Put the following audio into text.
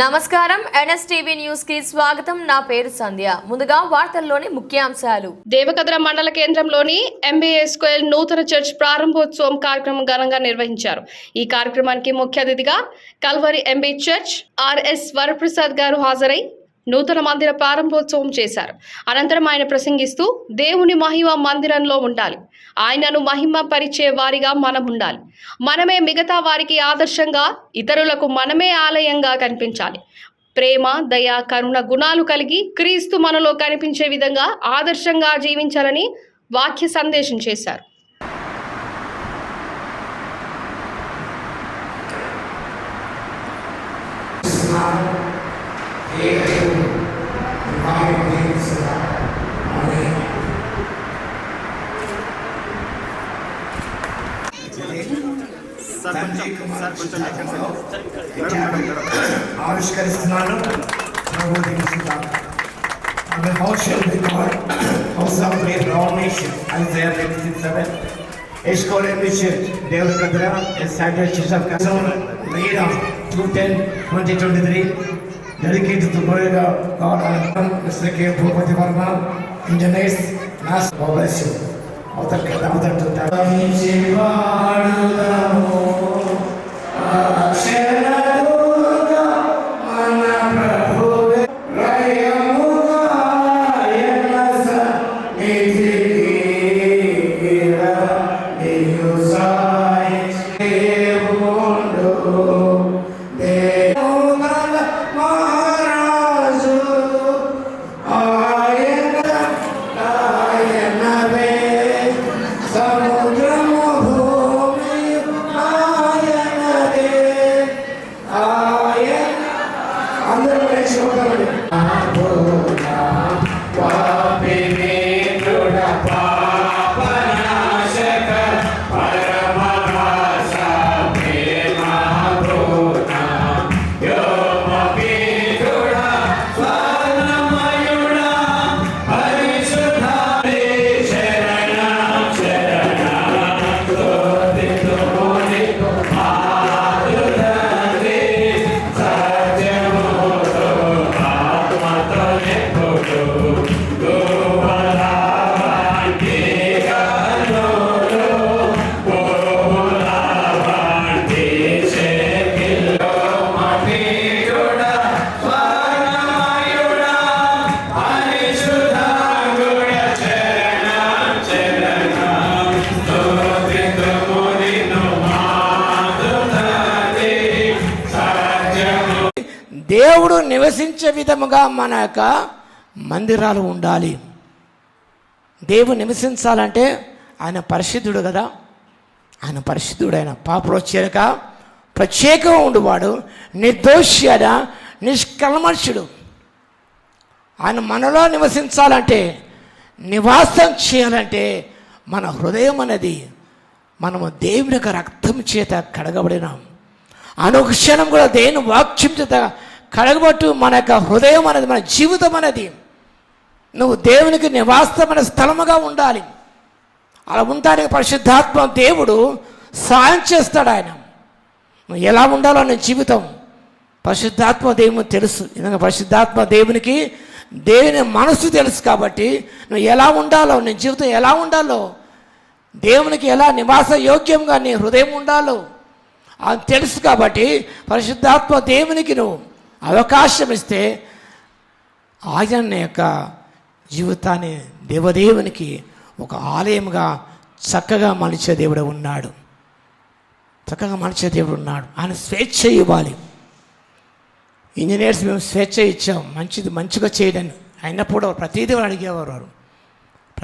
నమస్కారం. ఎన్ఎస్టీవీ న్యూస్కి స్వాగతం. నా పేరు సంధ్య. ముందుగా వార్తల్లోని ముఖ్యాంశాలు. దేవకద్ర మండల కేంద్రంలోని ఎంబీఏ స్క్వేర్ నూతన చర్చ్ ప్రారంభోత్సవం కార్యక్రమం ఘనంగా నిర్వహించారు. ఈ కార్యక్రమానికి ముఖ్య అతిథిగా Calvary MB church RS Varaprasad గారు హాజరై నూతన మందిర ప్రారంభోత్సవం చేశారు. అనంతరం ఆయన ప్రసంగిస్తూ దేవుని మహిమ మందిరంలో ఉండాలి. ఆయనను మహిమ పరిచే వారిగా మనం ఉండాలి. మనమే మిగతా వారికి ఆదర్శంగా ఇతరులకు మనమే ఆలయంగా కనిపించాలి. ప్రేమ దయ కరుణ గుణాలు కలిగి క్రీస్తు మనలో కనిపించే విధంగా ఆదర్శంగా జీవించాలని వాక్య సందేశం చేశారు. ఆవిష్కరిస్తున్నాను ప్రభు దీవిస్తున్నాను ఆమె house shall be called house of prayer all nation Isaiah 57 Eshcol mission దేవుని కద్ర Saturday church of Kasam lead of 210 2023 dedicated to glory of God and Mr. K. Bhupati Varma, mass. God bless you. Author Kata Author to that. అందరూ లేచి Okay. దేవుడు నివసించే విధముగా మన యొక్క మందిరాలు ఉండాలి. దేవుడు నివసించాలంటే ఆయన పరిశుద్ధుడు కదా. ఆయన పరిశుద్ధుడు ఆయన పాపలు ప్రత్యేకంగా ఉండువాడు నిర్దోషి అయిన నిష్కల్మషుడు. ఆయన మనలో నివసించాలంటే నివాసం చేయాలంటే మన హృదయం అనేది మనము దేవుని యొక్క రక్తం చేత కడగబడినాం. అనుక్షణం కూడా దేని వాక్యం చేత కడగబట్టు మన యొక్క హృదయం అనేది మన జీవితం అనేది. నువ్వు దేవునికి నివాసమైన స్థలముగా ఉండాలి. అలా ఉండడానికి పరిశుద్ధాత్మ దేవుడు సాయం చేస్తాడు ఆయన. నువ్వు ఎలా ఉండాలో నీ జీవితం. పరిశుద్ధాత్మ దేవుని తెలుసు. ఎందుకంటే పరిశుద్ధాత్మ దేవునికి దేవుని మనసు తెలుసు కాబట్టి నువ్వు ఎలా ఉండాలో నీ జీవితం ఎలా ఉండాలో దేవునికి ఎలా నివాస యోగ్యంగా నీ హృదయం ఉండాలో అది తెలుసు కాబట్టి పరిశుద్ధాత్మ దేవునికి నువ్వు అవకాశం ఇస్తే ఆయన యొక్క జీవితాన్ని దేవదేవునికి ఒక ఆలయంగా చక్కగా మలిచే దేవుడు ఉన్నాడు. చక్కగా మలిచే దేవుడు ఉన్నాడు. ఆయన స్వేచ్ఛ ఇవ్వాలి. ఇంజనీర్స్ మేము స్వేచ్ఛ ఇచ్చాం. మంచిది మంచిగా చేయడని. అయినప్పుడు ప్రతిదీ అడిగేవారు వారు.